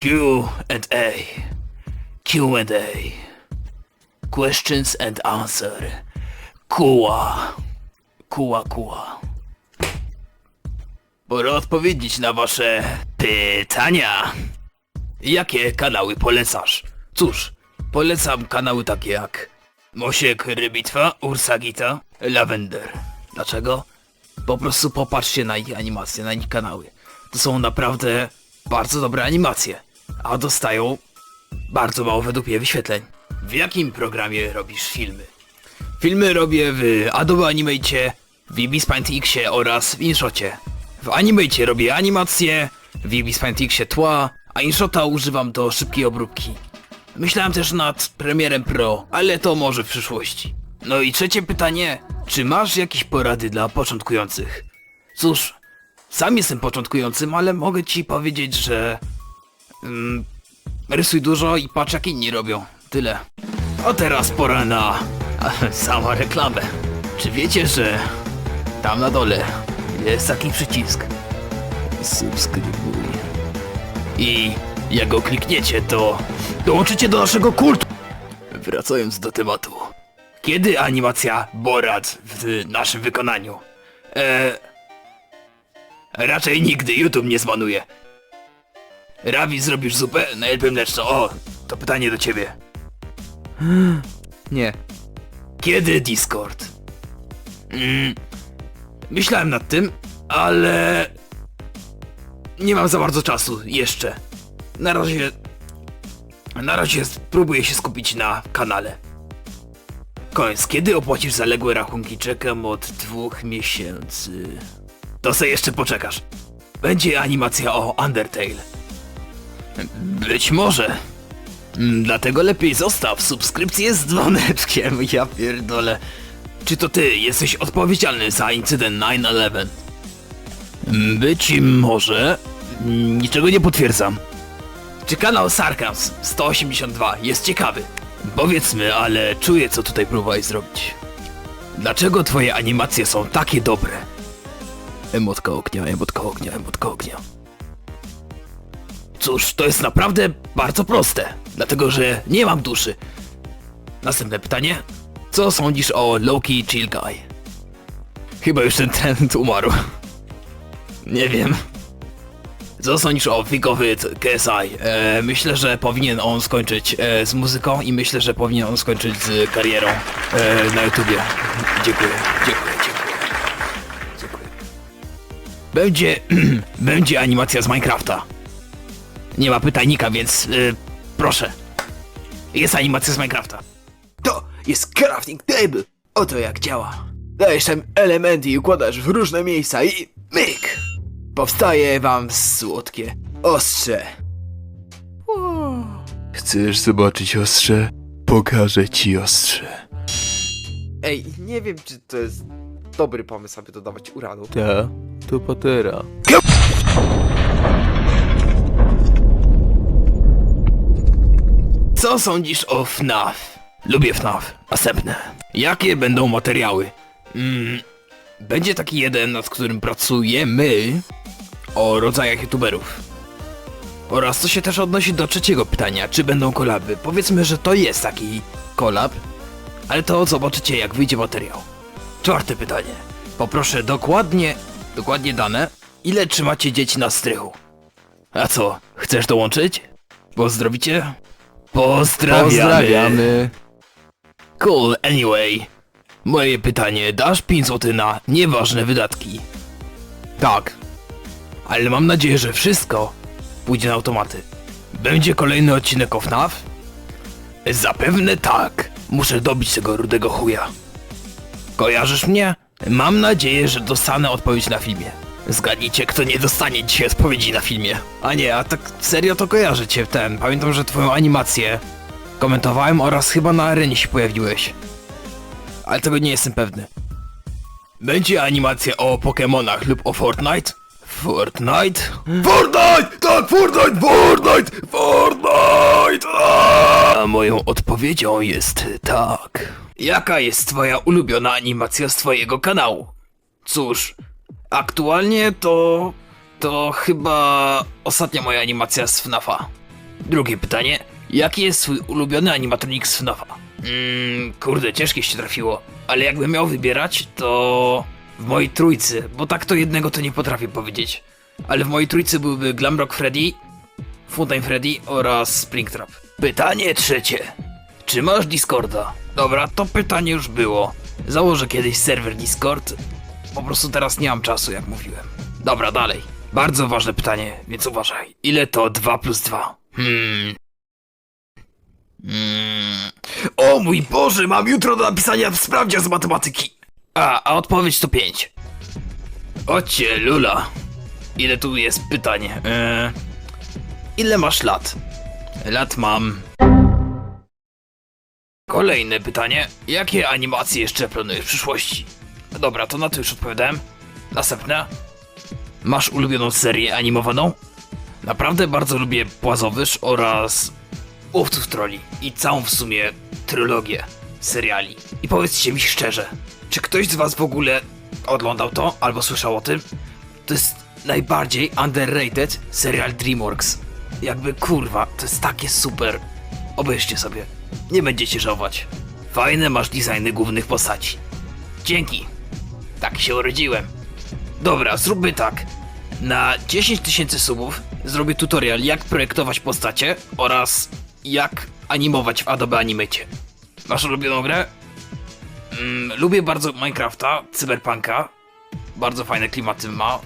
Q and A. Q and A. Questions and answer. Kuła. Kuła, kuła. Pora odpowiedzieć na wasze pytania. Jakie kanały polecasz? Cóż, polecam kanały takie jak Mosiek Rybitwa, Ursagita, Lavender. Dlaczego? Po prostu popatrzcie na ich animacje, na ich kanały. To są naprawdę bardzo dobre animacje, a dostają bardzo mało według mnie wyświetleń. W jakim programie robisz filmy? Filmy robię w Adobe Animate, w Ibis Paint Xie oraz w InShocie. W Animate robię animacje, w Ibis Paint Xie tła, a InShota używam do szybkiej obróbki. Myślałem też nad Premierem Pro, ale to może w przyszłości. No i trzecie pytanie, czy masz jakieś porady dla początkujących? Cóż, sam jestem początkującym, ale mogę ci powiedzieć, że... Mm, rysuj dużo i patrz jak inni robią. Tyle. A teraz pora na... sama reklamę. Czy wiecie, że... tam na dole jest taki przycisk. Subskrybuj. I jak go klikniecie, to dołączycie do naszego kultu. Wracając do tematu. Kiedy animacja Borat w naszym wykonaniu? Eee, raczej nigdy YouTube nie zbanuje. Rawi, zrobisz zupę na jelpy mleczną? O, to pytanie do ciebie. Nie. Kiedy Discord? Mm, myślałem nad tym, ale nie mam za bardzo czasu jeszcze. Na razie na razie spróbuję się skupić na kanale. Koniec, kiedy opłacisz zaległe rachunki? Czekam od dwóch miesięcy. To se jeszcze poczekasz. Będzie animacja o Undertale. Być może. Mm, Dlatego lepiej zostaw subskrypcję z dzwoneczkiem, ja pierdolę. Czy to ty jesteś odpowiedzialny za incydent 9-11? Mm, Być może. Mm, Niczego nie potwierdzam. Czy kanał Sarkans 182 jest ciekawy? Powiedzmy, ale czuję co tutaj próbowałeś zrobić. Dlaczego twoje animacje są takie dobre? Emotka ognia, emotka ognia, emotka ognia. Cóż, to jest naprawdę bardzo proste, dlatego że nie mam duszy. Następne pytanie. Co sądzisz o Loki Chill Guy? Chyba już ten trend umarł. Nie wiem. Co sądzisz o figowy c- KSI? E, myślę, że powinien on skończyć e, z muzyką i myślę, że powinien on skończyć z karierą e, na YouTubie. Dziękuję, dziękuję, dziękuję. Dziękuję. Będzie, będzie animacja z Minecrafta. Nie ma pytajnika, więc y, proszę. Jest animacja z Minecrafta. To jest crafting table. Oto jak działa. Dajesz tam elementy i układasz w różne miejsca i myk. Powstaje wam słodkie ostrze. Chcesz zobaczyć ostrze? Pokażę ci ostrze. Ej, nie wiem czy to jest dobry pomysł, aby dodawać uranu. Ta, to patera. Co sądzisz o FNAF? Lubię FNAF. Następne. Jakie będą materiały? Mm, będzie taki jeden, nad którym pracujemy o rodzajach youtuberów. Oraz co się też odnosi do trzeciego pytania, czy będą kolaby? Powiedzmy, że to jest taki kolab, ale to zobaczycie jak wyjdzie materiał. Czwarte pytanie. Poproszę dokładnie, dokładnie dane, ile trzymacie dzieci na strychu? A co, chcesz dołączyć? Pozdrowicie? Pozdrawiamy. Pozdrawiamy. Cool, anyway. Moje pytanie, dasz 5 zł na nieważne wydatki? Tak. Ale mam nadzieję, że wszystko pójdzie na automaty. Będzie kolejny odcinek o FNAF? Zapewne tak. Muszę dobić tego rudego chuja. Kojarzysz mnie? Mam nadzieję, że dostanę odpowiedź na filmie. Zgadnijcie, kto nie dostanie dzisiaj odpowiedzi na filmie. A nie, a tak serio to kojarzę cię ten. Pamiętam, że twoją animację komentowałem oraz chyba na arenie się pojawiłeś. Ale tego nie jestem pewny. Będzie animacja o Pokémonach lub o Fortnite? Fortnite? Fortnite! Tak, Fortnite! Fortnite! Fortnite! A moją odpowiedzią jest tak. Jaka jest twoja ulubiona animacja z twojego kanału? Cóż, aktualnie to... to chyba ostatnia moja animacja z FNAFa. Drugie pytanie. Jaki jest twój ulubiony animatronik z FNAFa? Mmm, kurde, ciężkie się trafiło. Ale jakbym miał wybierać, to... W mojej trójcy, bo tak to jednego to nie potrafię powiedzieć. Ale w mojej trójcy byłby Glamrock Freddy, Funtime Freddy oraz Springtrap. Pytanie trzecie. Czy masz Discorda? Dobra, to pytanie już było. Założę kiedyś serwer Discord. Po prostu teraz nie mam czasu, jak mówiłem. Dobra, dalej. Bardzo ważne pytanie, więc uważaj. Ile to 2 plus 2? Hmm. Hmm. O mój Boże, mam jutro do napisania sprawdzia z matematyki. A, a odpowiedź to 5. Ocie, lula. Ile tu jest pytań? Eee, ile masz lat? Lat mam. Kolejne pytanie. Jakie animacje jeszcze planujesz w przyszłości? Dobra, to na to już odpowiadałem. Następne. Masz ulubioną serię animowaną? Naprawdę bardzo lubię Płazowyż oraz Łowców Troli i całą w sumie trylogię seriali. I powiedzcie mi szczerze, czy ktoś z was w ogóle oglądał to albo słyszał o tym? To jest najbardziej underrated serial DreamWorks. Jakby kurwa, to jest takie super. Obejrzcie sobie. Nie będziecie żałować. Fajne masz designy głównych postaci. Dzięki. Tak się urodziłem. Dobra, zróbmy tak. Na 10 tysięcy subów zrobię tutorial jak projektować postacie oraz jak animować w Adobe Animate. Masz ulubioną grę? Mm, lubię bardzo Minecrafta, Cyberpunka. Bardzo fajne klimaty ma.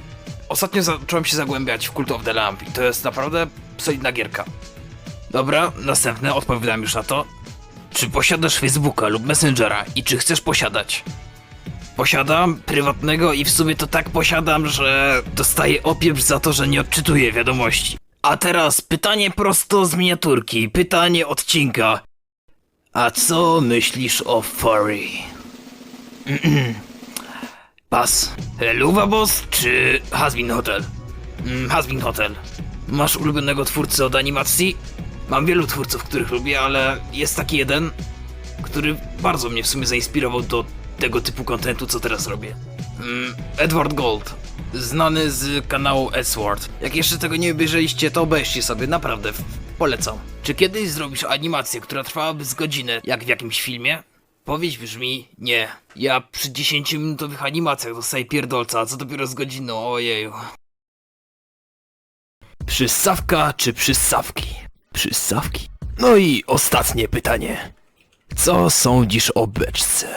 Ostatnio zacząłem się zagłębiać w Cult of the Lamp i to jest naprawdę solidna gierka. Dobra, następne, odpowiadam już na to. Czy posiadasz Facebooka lub Messengera i czy chcesz posiadać? Posiadam prywatnego i w sumie to tak posiadam, że dostaję opieprz za to, że nie odczytuję wiadomości. A teraz pytanie prosto z miniaturki, pytanie odcinka. A co myślisz o furry? Pas. Luwa Boss czy Hasbin Hotel? Mm, Hasbin Hotel. Masz ulubionego twórcę od animacji? Mam wielu twórców, których lubię, ale jest taki jeden, który bardzo mnie w sumie zainspirował do tego typu kontentu, co teraz robię. Mm, Edward Gold, znany z kanału Edsword. Jak jeszcze tego nie obejrzeliście, to obejrzcie sobie, naprawdę, polecam. Czy kiedyś zrobisz animację, która trwałaby z godzinę, jak w jakimś filmie? Powieść brzmi nie. Ja przy 10-minutowych animacjach dostaję pierdolca, co dopiero z godziną, ojeju. Przyssawka czy przyssawki? Przyssawki. No i ostatnie pytanie. Co sądzisz o beczce?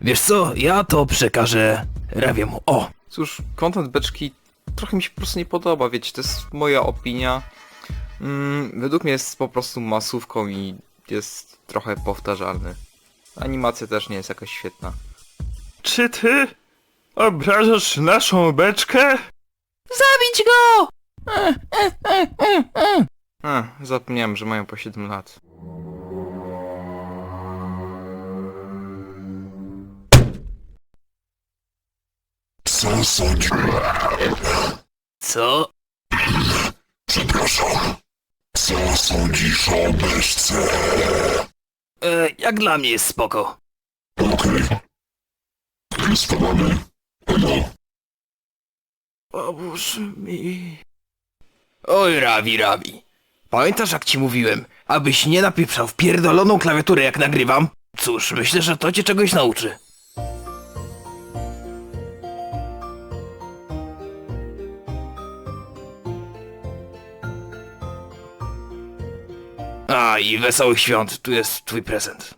Wiesz co, ja to przekażę Rawiemu. O! Cóż, content beczki trochę mi się po prostu nie podoba, wiecie, to jest moja opinia. Mm, według mnie jest po prostu masówką i jest trochę powtarzalny. Animacja też nie jest jakaś świetna. Czy ty obrażasz naszą beczkę? Zabić go! A, zapomniałem, że mają po 7 lat. Co sądzisz? Co? Przepraszam. Co sądzisz o beczce? E, jak dla mnie jest spoko. Okej. Okay. Spadamy. Elo. Pomóż mi. Oj, Rawi, Rawi. Pamiętasz jak ci mówiłem, abyś nie napieprzał w pierdoloną klawiaturę jak nagrywam? Cóż, myślę, że to cię czegoś nauczy. A, i wesołych świąt, tu jest twój prezent.